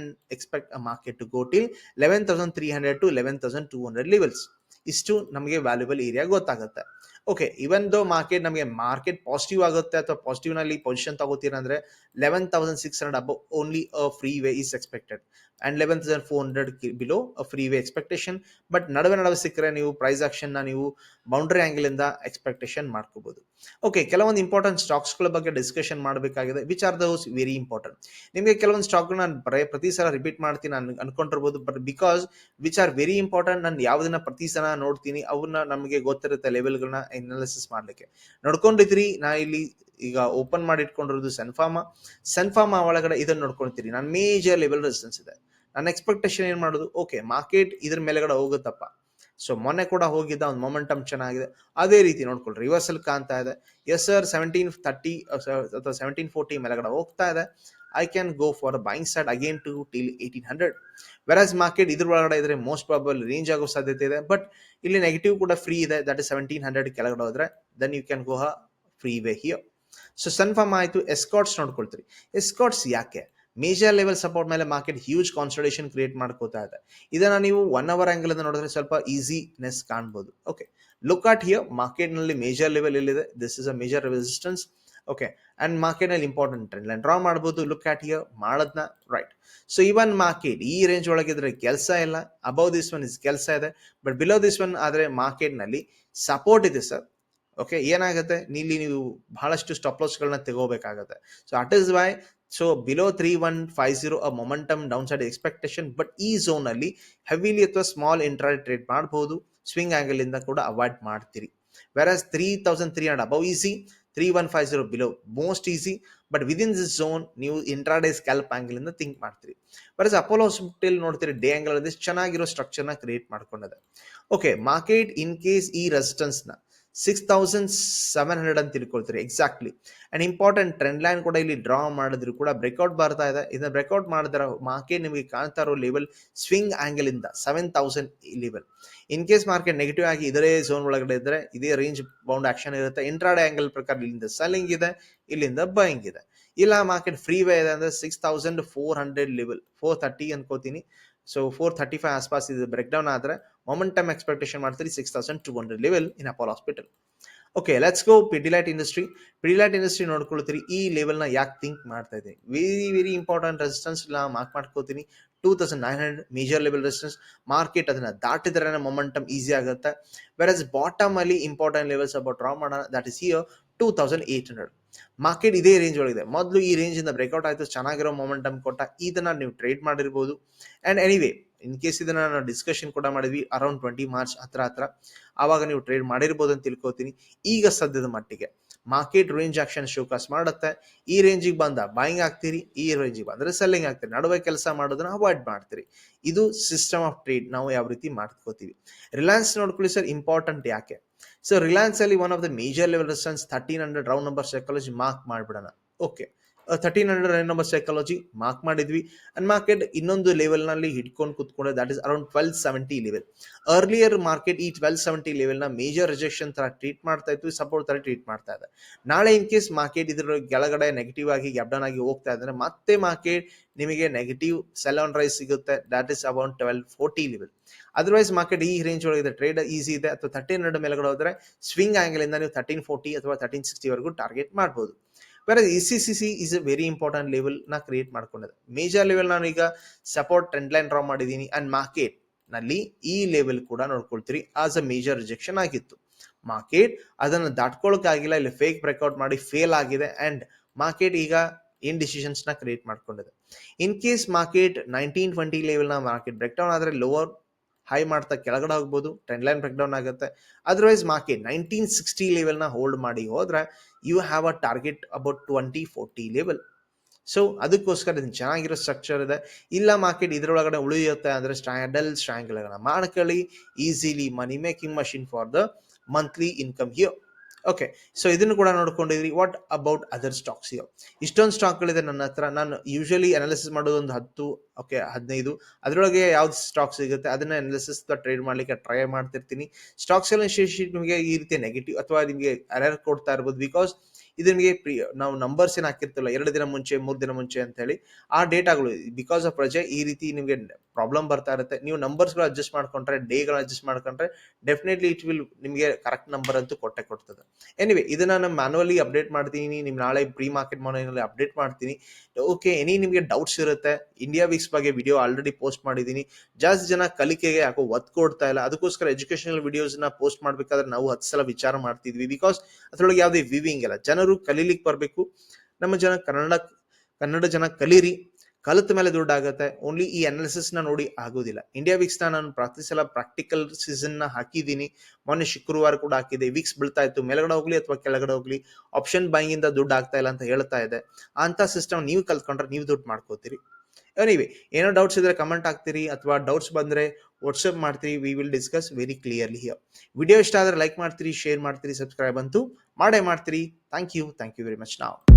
eleven thousand three hundred to eleven 11,300 to 11,200 levels ಇಷ್ಟು ನಮಗೆ ವ್ಯಾಲ್ಯೂಬಲ್ ಏರಿಯಾ ಗೊತ್ತಾಗುತ್ತೆ. ಓಕೆ ಇವನ್ ದೋ ಮಾರ್ಕೆಟ್ ನಮಗೆ ಮಾರ್ಕೆಟ್ ಪಾಸಿಟಿವ್ ಆಗುತ್ತೆ ಅಥವಾ ಪಾಸಿಟಿವ್ನಲ್ಲಿ ಪೊಸಿಷನ್ ತಗೋತೀರ ಅಂದ್ರೆ eleven thousand six hundred above only a free way is expected and eleven thousand four hundred below a free way expectation but ನಡುವೆ ನಡುವೆ ಸಿಕ್ಕರೆ ನೀವು ಪ್ರೈಸ್ ಆಕ್ಷನ್ನ ನೀವು ಬೌಂಡ್ರಿ ಇಂದ ಎಕ್ಸ್ಪೆಕ್ಟೇಷನ್ ಮಾಡ್ಕೋಬಹುದು ಓಕೆ ಕೆಲವೊಂದು ಇಂಪಾರ್ಟೆಂಟ್ ಸ್ಟಾಕ್ಸ್ಗಳ ಬಗ್ಗೆ ಡಿಸ್ಕಷನ್ ಮಾಡಬೇಕಾಗಿದೆ. Which are those very important ನಿಮಗೆ ಕೆಲವೊಂದು ಸ್ಟಾಕ್ ನಾನು ಪ್ರತಿ ಸಲ ರಿಪೀಟ್ ಮಾಡ್ತೀನಿ ನಾನು ಅನ್ಕೊಂಡಿರ್ಬೋದು. But because which are very important ನಾನು ಯಾವ್ದನ್ನ ಪ್ರತಿ ಸಲ ನೋಡ್ತೀನಿ ಅವನ್ನ ನಮಗೆ ಗೊತ್ತಿರುತ್ತೆ ಲೆವೆಲ್ಗಳನ್ನ ಅನಾಲಿಸಿಸ್ ಮಾಡ್ಲಿಕ್ಕೆ. ನೋಡ್ಕೊಂಡಿದ್ರಿ ನಾ ಇಲ್ಲಿ ಈಗ ಓಪನ್ ಮಾಡಿ ಇಟ್ಕೊಂಡಿರೋದು ಸನ್ಫಾರ್ಮಾ ಸನ್ಫಾರ್ಮಾ ಒಳಗಡೆ ಇದನ್ನ ನೋಡ್ಕೊಂತೀರಿ. ನಾನು ಮೇಜರ್ ಲೆವೆಲ್ ರೆಸಿಸ್ಟೆನ್ಸ್ ಇದೆ. ನನ್ನ ಎಕ್ಸ್ಪೆಕ್ಟೇಷನ್ ಏನ್ ಮಾಡೋದು? ಓಕೆ ಮಾರ್ಕೆಟ್ ಇದ್ರ ಮೇಲೆಗಡೆ ಹೋಗುತ್ತಪ್ಪ. ಸೊ ಮೊನ್ನೆ ಕೂಡ ಹೋಗಿದ್ದ, ಒಂದು ಮೊಮೆಂಟಮ್ ಚೆನ್ನಾಗಿದೆ. ಅದೇ ರೀತಿ ನೋಡ್ಕೊಳ್ಳಿ ರಿವರ್ಸಲ್ ಕಾಣ್ತಾ ಇದೆ. ಎಸ್ ಸರ್ ಸೆವೆಂಟೀನ್ ತರ್ಟಿ ಅಥವಾ ಸೆವೆಂಟೀನ್ ಫೋರ್ಟಿ ಮೇಲೆಗಡೆ ಹೋಗ್ತಾ ಇದೆ. I can go for buying side again to till eighteen hundred versus market ಇದ್ರ ಒಳಗಡೆ ಇದ್ರೆ ಮೋಸ್ಟ್ ಪ್ರಾಬಲ್ ರೇಂಜ್ ಆಗೋ ಸಾಧ್ಯತೆ ಇದೆ. ಬಟ್ ಇಲ್ಲಿ ನೆಗೆಟಿವ್ ಕೂಡ ಫ್ರೀ ಇದೆ. ದಟ್ ಇಸ್ ಸೆವೆಂಟೀನ್ ಹಂಡ್ರೆಡ್ ಕೆಳಗಡೆ ಹೋದ್ರೆ then you can go free way here so Sun Pharma ಆಯ್ತು. ಎಸ್ಕಾಟ್ಸ್ ನೋಡ್ಕೊಳ್ತೀರಿ. ಎಸ್ಕಾಟ್ಸ್ ಯಾಕೆ? ಮೇಜರ್ ಲೆವೆಲ್ ಸಪೋರ್ಟ್ ಮೇಲೆ ಮಾರ್ಕೆಟ್ ಹ್ಯೂಜ್ ಕಾನ್ಸಲ್ಟೇಷನ್ ಕ್ರಿಯೇಟ್ ಮಾಡ್ಕೋತಾ ಇದೆ. ಇದನ್ನ ನೀವು ಒನ್ ಅವರ್ ಆಂಗಲ್ ಇಂದ ನೋಡಿದ್ರೆ ಸ್ವಲ್ಪ ಈಸಿನೆಸ್ ಕಾಣ್ಬೋದು. ಓಕೆ ಲುಕ್ ಆಟ್ ಹಿಯರ್ ಮಾರ್ಕೆಟ್ನಲ್ಲಿ ಮೇಜರ್ ಲೆವೆಲ್ ಎಲ್ಲಿದೆ? This is a major resistance okay and ಮಾರ್ಕೆಟ್ನಲ್ಲಿ ಇಂಪಾರ್ಟೆಂಟ್ ಟ್ರೆಂಡ್ ಲೈನ್ ಡ್ರಾ ಮಾಡ್ಬೋದು ಲುಕ್ ಆಟ್ ಹಿಯರ್ ಮಾಡದ್ನ ರೈಟ್ ಸೊ ಇವನ್ ಮಾರ್ಕೆಟ್ ಈ ರೇಂಜ್ ಒಳಗಿದ್ರೆ ಕೆಲಸ ಇಲ್ಲ. ಅಬೌ ದಿಸ್ ಒನ್ ಇಸ್ ಕೆಲಸ ಇದೆ. ಬಟ್ ಬಿಲೋ ದಿಸ್ ಒನ್ ಆದರೆ ಮಾರ್ಕೆಟ್ನಲ್ಲಿ ಸಪೋರ್ಟ್ ಇದೆ ಸರ್ ಓಕೆ ಏನಾಗುತ್ತೆ? ಇಲ್ಲಿ ನೀವು ಬಹಳಷ್ಟು ಸ್ಟಾಪ್ ಲಾಸ್ಗಳನ್ನ ತಗೋಬೇಕಾಗುತ್ತೆ. So at is why so below three one five zero a momentum down side expectation but ಈ ಝೋನ್ ಅಲ್ಲಿ ಹೆವಿಲಿ ಅಥವಾ ಸ್ಮಾಲ್ ಇಂಟ್ರಾ ಟ್ರೇಡ್ ಮಾಡಬಹುದು ಸ್ವಿಂಗ್ ಆಂಗಲ್ ಇಂದ ಕೂಡ ಅವಾಯ್ಡ್ ಮಾಡ್ತೀರಿ. Versus three thousand three hundred above easy three one five zero below most easy but within this zone ನೀವು intraday scalp angle ಇಂದ think ಮಾಡ್ತೀರಿ. ಬರಸ್ ಅಪೋಲೋ ಹಾಸ್ಪಿಟಲ್ ನೋಡ್ತೀರಿ day angle ಅಲ್ಲಿ ಚೆನ್ನಾಗಿರೋ ಸ್ಟ್ರಕ್ಚರ್ನ ಕ್ರಿಯೇಟ್ ಮಾಡ್ಕೊಂಡಿದೆ. ಓಕೆ ಮಾರ್ಕೆಟ್ ಇನ್ ಕೇಸ್ ಈ ರೆಸಿಸ್ಟೆನ್ಸ್ನ ಸಿಕ್ಸ್ ತೌಸಂಡ್ ಸೆವೆನ್ ಹಂಡ್ರೆಡ್ ಅಂತ ತಿಳ್ಕೊಳ್ತೀರಿ exactly and important trend line ಕೂಡ ಇಲ್ಲಿ ಡ್ರಾ ಮಾಡಿದ್ರು ಕೂಡ ಬ್ರೇಕ್ಔಟ್ ಬರ್ತಾ ಇದೆ. ಇದನ್ನ ಬ್ರೇಕ್ಔಟ್ ಮಾಡಿದ್ರೆ ಮಾರ್ಕೆಟ್ ನಿಮಗೆ ಕಾಣ್ತಾ ಇರೋ ಲೆವೆಲ್ ಸ್ವಿಂಗ್ ಆಂಗಲ್ ಇಂದ seven thousand level in case market negative ಆಗಿ ಇದರೇ ಝೋನ್ ಒಳಗಡೆ ಇದ್ರೆ ಇದೇ ರೇಂಜ್ ಬೌಂಡ್ ಆಕ್ಷನ್ ಇರುತ್ತೆ. ಇಂಟ್ರಾಡ್ ಆಂಗಲ್ ಪ್ರಕಾರ ಇಲ್ಲಿಂದ ಸೆಲ್ಲಿಂಗ್ ಇದೆ, ಇಲ್ಲಿಂದ ಬೈಯಿಂಗ್ ಇದೆ. ಇಲ್ಲ ಮಾರ್ಕೆಟ್ ಫ್ರೀ ವೇ ಇದೆ ಅಂದ್ರೆ six thousand four hundred level four thirty ಅನ್ಕೋತೀನಿ. ಸೊ ಫೋರ್ ತರ್ಟಿ ಫೈವ್ ಆಸ್ಪಾಸ್ ಇದು ಬ್ರೇಕ್ ಡೌನ್ ಆದ್ರೆ ಮೊಮೆಂಟಮ್ ಎಕ್ಸ್ಪೆಕ್ಟೇಷನ್ ಮಾಡ್ತೀರಿ six thousand two hundred level in Apollo hospital okay let's go Pidilite industry Pidilite industry ನೋಡ್ಕೊಳ್ತೀರಿ, ಈ ಲೆವೆಲ್ನ ಯಾಕೆ ಥಿಂಕ್ ಮಾಡ್ತಾ ಇದ್ದೀನಿ ವೆರಿ ವೆರಿ ಇಂಪಾರ್ಟೆಂಟ್ ರೆಸಿಸ್ಟೆನ್ಸ್ ಇಲ್ಲ ಮಾರ್ಕ್ ಮಾಡ್ಕೋತೀನಿ. Two thousand nine hundred major level resistance market ಅದನ್ನು ದಾಟಿದ್ರೆ ಮೊಮೆಂಟಮ್ ಈಸಿ ಆಗುತ್ತೆ. ವೆರಸ್ ಬಾಟಮ್ ಅಲ್ಲಿ ಇಂಪಾರ್ಟೆಂಟ್ ಲೆವೆಲ್ಸ್ ಅಬೌಟ್ ಡ್ರಾ ಮಾಡೋಣ. That is near two thousand eight hundred market ಇದೇ ರೇಂಜ್ ಒಳಗಿದೆ. ಮೊದಲು ಈ ರೇಂಜ್ ಇಂದ ಬ್ರೇಕ್ಔಟ್ ಆಯಿತು, ಚೆನ್ನಾಗಿರೋ ಮೊಮೆಂಟಮ್ ಕೊಟ್ಟ, ಇದನ್ನ ನೀವು ಟ್ರೇಡ್ ಮಾಡಿರ್ಬೋದು. ಅಂಡ್ ಎನಿವೇ ಇನ್ ಕೇಸ್ ಇದನ್ನ ನಾವು ಡಿಸ್ಕಷನ್ ಕೂಡ ಮಾಡಿದ್ವಿ ಅರೌಂಡ್ ಟ್ವೆಂಟಿ ಮಾರ್ಚ್ ಹತ್ರ ಹತ್ರ, ಆವಾಗ ನೀವು ಟ್ರೇಡ್ ಮಾಡಿರ್ಬೋದು ಅಂತ ತಿಳ್ಕೊತೀನಿ. ಈಗ ಸದ್ಯದ ಮಟ್ಟಿಗೆ. ಮಾರ್ಕೆಟ್ ರೇಂಜ್ ಆಕ್ಷನ್ ಶೋಕಾಸ್ ಮಾಡುತ್ತೆ. ಈ ರೇಂಜಿಗೆ ಬಂದ ಬಾಯಿಂಗ್ ಆಗ್ತೀರಿ, ಈ ರೇಂಜಿಗೆ ಬಂದ್ರೆ ಸೆಲ್ಲಿಂಗ್ ಆಗ್ತೀರಿ. ನಡುವೆ ಕೆಲಸ ಮಾಡೋದನ್ನ ಅವಾಯ್ಡ್ ಮಾಡ್ತೀರಿ. ಇದು ಸಿಸ್ಟಮ್ ಆಫ್ ಟ್ರೇಡ್ ನಾವು ಯಾವ ರೀತಿ ಮಾಡ್ಕೋತೀವಿ. ರಿಲಯನ್ಸ್ ನೋಡ್ಕೊಳ್ಳಿ ಸರ್ ಇಂಪಾರ್ಟೆಂಟ್ ಯಾಕೆ? ಸೊ ರಿಲಯನ್ಸ್ ಅಲ್ಲಿ one of the major level sense thirteen hundred round number psychology mark ಮಾಡ್ಬಿಡೋಣ. Okay thirteen hundred round number psychology mark ಮಾಡಿದ್ವಿ. ಅಂಡ್ ಮಾರ್ಕೆಟ್ ಇನ್ನೊಂದು ಲೆವೆಲ್ನಲ್ಲಿ ಹಿಡ್ಕೊಂಡು ಕುತ್ಕೊಂಡೆ that is around twelve seventy level earlier market ಈ twelve seventy ಲೆವೆಲ್ನ major rejection ತರ treat ಮಾಡ್ತಾ ಇತ್ತು support ತರ ಟ್ರೀಟ್ ಮಾಡ್ತಾ ಇದೆ. ನಾಳೆ ಇನ್ ಕೇಸ್ ಮಾರ್ಕೆಟ್ ಇದ್ರ ಕೆಳಗಡೆ ನೆಗೆಟಿವ್ ಆಗಿ ಡೌನ್ ಆಗಿ ಹೋಗ್ತಾ ಇದ್ರೆ ಮತ್ತೆ ಮಾರ್ಕೆಟ್ ನಿಮಗೆ ನೆಗೆಟಿವ್ ಸೆಲ್ ಆನ್ ರೈಸ್ ಸಿಗುತ್ತೆ that is about twelve forty level otherwise market ಈ ರೇಂಜ್ ಒಳಗಿದೆ ಟ್ರೇಡ್ ಈಸಿ ಇದೆ, ಅಥವಾ ತರ್ಟೀನ್ ಹಂಡ್ರೆಡ್ ಮೇಲೆಗಡೆ ಹೋದ್ರೆ ಸ್ವಿಂಗ್ ಆಂಗಲ್ ಇಂದ ನೀವು ತರ್ಟೀನ್ ಫೋರ್ಟಿ ಅಥವಾ ತರ್ಟೀನ್ ಸಿಕ್ಸ್ಟಿ ವರೆಗೂ ಟಾರ್ಗೆಟ್ ಮಾಡ್ಬೋದು. ಬೇರೆ E C C C is a very important level ನಾ ಕ್ರಿಯೇಟ್ ಮಾಡ್ಕೊಂಡಿದೆ. ಮೇಜರ್ ಲೆವೆಲ್ ನಾನು ಈಗ ಸಪೋರ್ಟ್ ಟ್ರೆಂಡ್ ಲೈನ್ ಡ್ರಾ ಮಾಡಿದ್ದೀನಿ ಅಂಡ್ ಮಾರ್ಕೆಟ್ನಲ್ಲಿ ಈ ಲೆವೆಲ್ ಕೂಡ ನೋಡ್ಕೊಳ್ತೀರಿ ಆಸ್ ಅ ಮೇಜರ್ ರಿಜೆಕ್ಷನ್ ಆಗಿತ್ತು. ಮಾರ್ಕೆಟ್ ಅದನ್ನು ದಾಟ್ಕೊಳಕ್ ಆಗಿಲ್ಲ, ಇಲ್ಲಿ ಫೇಕ್ ಬ್ರೇಕ್ಔಟ್ ಮಾಡಿ ಫೇಲ್ ಆಗಿದೆ ಅಂಡ್ ಮಾರ್ಕೆಟ್ ಈಗ ಏನ್ ಡಿಸಿಷನ್ಸ್ನ ಕ್ರಿಯೇಟ್ ಮಾಡ್ಕೊಂಡಿದೆ. In case market nineteen twenty ಲೆವೆಲ್ನ market break down ಆದ್ರೆ ಲೋವರ್ ಹೈ ಮಾಡ್ತಾ ಕೆಳಗಡೆ ಹೋಗ್ಬೋದು ಟ್ರೆಂಡ್ ಲೈನ್ ಬ್ರೇಕ್ ಡೌನ್ ಆಗುತ್ತೆ. ಅದರ್ವೈಸ್ ಮಾರ್ಕೆಟ್ ನೈನ್ಟೀನ್ ಸಿಕ್ಸ್ಟಿ ಲೆವೆಲ್ನ ಹೋಲ್ಡ್ ಮಾಡಿ ಹೋದ್ರೆ you have a target about twenty forty level so ಅದಕ್ಕೋಸ್ಕರ ಇದು ಚೆನ್ನಾಗಿರೋ ಸ್ಟ್ರಕ್ಚರ್ ಇದೆ. ಇಲ್ಲ ಮಾರ್ಕೆಟ್ ಇದರೊಳಗಡೆ ಉಳಿಯುತ್ತೆ ಅಂದರೆ ಸ್ಟ್ಯಾಂಡಲ್ ಸ್ಟ್ಯಾಂಗಲ್ಗಳನ್ನ ಮಾಡ್ಕೊಳ್ಳಿ. Easily money making machine for the monthly income here okay so ಇದನ್ನು ಕೂಡ ನೋಡ್ಕೊಂಡಿದ್ರಿ ವಾಟ್ ಅಬೌಟ್ ಅದರ್ ಸ್ಟಾಕ್ಸ್ ಇವ್ ಇಷ್ಟೊಂದು ಸ್ಟಾಕ್ಗಳಿದೆ ನನ್ನ ಹತ್ರ. ನಾನು ಯೂಶಲಿ ಅನಾಲಿಸಿಸ್ ಮಾಡೋದು ಒಂದು ಹತ್ತು ಓಕೆ ಹದಿನೈದು. ಅದರೊಳಗೆ ಯಾವ್ದು ಸ್ಟಾಕ್ ಸಿಗುತ್ತೆ, ಅದನ್ನ ಅನಾಲಿಸಿಸ್ ಟ್ರೇಡ್ ಮಾಡ್ಲಿಕ್ಕೆ ಟ್ರೈ ಮಾಡ್ತಿರ್ತೀನಿ. ಸ್ಟಾಕ್ಸ್ ಎಲ್ಲ ಶೀಟ್ ನಿಮಗೆ ಈ ರೀತಿ ನೆಗೆಟಿವ್ ಅಥವಾ ನಿಮಗೆ ಎರರ್ ಕೊಡ್ತಾ ಇರ್ಬೋದು ಬಿಕಾಸ್ ಇದು ನಿಮಗೆ ಪ್ರಿ ನಾವು ನಂಬರ್ಸ್ ಏನು ಹಾಕಿರ್ತಿಲ್ಲ ಎರಡು ದಿನ ಮುಂಚೆ, ಮೂರು ದಿನ ಮುಂಚೆ ಅಂತ ಹೇಳಿ, ಆ ಡೇಟಾಗಳು ಬಿಕಾಸ್ ಆಫ್ ರಜೆ, ಈ ರೀತಿ ನಿಮಗೆ ಪ್ರಾಬ್ಲಮ್ ಬರ್ತಾ ಇರುತ್ತೆ. ನೀವು ನಂಬರ್ಸ್ಗಳು ಅಡ್ಜಸ್ಟ್ ಮಾಡ್ಕೊಂಡ್ರೆ ಡೇಗಳು ಅಡ್ಜಸ್ಟ್ ಮಾಡ್ಕೊಂಡ್ರೆ ಡೆಫಿನೆಟ್ಲಿ ಇಟ್ ವಿಲ್ ನಿಮಗೆ ಕರೆಕ್ಟ್ ನಂಬರ್ ಅಂತೂ ಕೊಟ್ಟೆ ಕೊಡ್ತದೆ. ಎನಿವೆ ಇದನ್ನ ನಾನು ಮ್ಯಾನುವಲಿ ಅಪ್ಡೇಟ್ ಮಾಡ್ತೀನಿ, ನಿಮ್ ನಾಳೆ ಪ್ರೀ ಮಾರ್ಕೆಟ್ ಮಾರ್ನಿಂಗ್ ಅಪ್ಡೇಟ್ ಮಾಡ್ತೀನಿ. ಓಕೆ ಎನಿ ನಿಮಗೆ ಡೌಟ್ಸ್ ಇರುತ್ತೆ ಇಂಡಿಯಾ ವೀಕ್ಸ್ ಬಗ್ಗೆ ವಿಡಿಯೋ ಆಲ್ರೆಡಿ ಪೋಸ್ಟ್ ಮಾಡಿದ್ದೀನಿ. ಜಾಸ್ತಿ ಜನ ಕಲಿಕೆಗೆ ಯಾಕೋ ಒತ್ತು ಕೊಡ್ತಾ ಇಲ್ಲ. ಅದಕ್ಕೋಸ್ಕರ ಎಜುಕೇಶನಲ್ ವಿಡಿಯೋಸ್ನ ಪೋಸ್ಟ್ ಮಾಡ್ಬೇಕಾದ್ರೆ ನಾವು ಹತ್ತು ಸಲ ವಿಚಾರ ಮಾಡ್ತಿದ್ವಿ. ಬಿಕಾಸ್ ಅದ್ರೊಳಗೆ ಯಾವುದೇ ವಿವಿಂಗ್ ಇಲ್ಲ. ಜನರು ಕಲೀಲಿಕ್ಕೆ ಬರಬೇಕು. ನಮ್ಮ ಜನ ಕನ್ನಡ ಕನ್ನಡ ಜನ ಕಲೀರಿ. ಕಲಿತ ಮೇಲೆ ದುಡ್ಡಾಗತ್ತೆ ಓನ್ಲಿ ಈ ಅನಾಲಿಸಿಸ್ನ ನೋಡಿ ಆಗೋದಿಲ್ಲ. ಇಂಡಿಯಾ ವೀಕ್ಸ್ನ ನಾನು ಪ್ರತಿ ಸಲ ಪ್ರಾಕ್ಟಿಕಲ್ ಸೀಸನ್ನ ಹಾಕಿದ್ದೀನಿ. ಮೊನ್ನೆ ಶುಕ್ರವಾರ ಕೂಡ ಹಾಕಿದೆ ವೀಕ್ಸ್ ಬೀಳ್ತಾ ಇತ್ತು. ಮೇಲ್ಗಡೆ ಹೋಗ್ಲಿ ಅಥವಾ ಕೆಳಗಡೆ ಹೋಗ್ಲಿ ಆಪ್ಷನ್ ಇಂದ ದುಡ್ಡು ಆಗ್ತಾ ಇಲ್ಲ ಅಂತ ಹೇಳ್ತಾ ಇದೆ ಅಂತ ಸಿಸ್ಟಮ್ ನೀವು ಕಲ್ತ್ಕೊಂಡ್ರೆ ನೀವು ದುಡ್ಡು ಮಾಡ್ಕೋತೀರಿ. ಎನಿವೆ ಏನೋ ಡೌಟ್ಸ್ ಇದ್ರೆ ಕಮೆಂಟ್ ಹಾಕ್ತೀರಿ ಅಥವಾ ಡೌಟ್ಸ್ ಬಂದ್ರೆ ವಾಟ್ಸಪ್ ಮಾಡ್ತೀರಿ. We will discuss very clearly here video ಇಷ್ಟ ಆದ್ರೆ ಲೈಕ್ ಮಾಡ್ತೀರಿ ಶೇರ್ ಮಾಡ್ತೀರಿ ಸಬ್ಸ್ಕ್ರೈಬ್ ಅಂತೂ ಮಾಡೇ ಮಾಡ್ತೀರಿ. Thank you thank you very much ನಾವು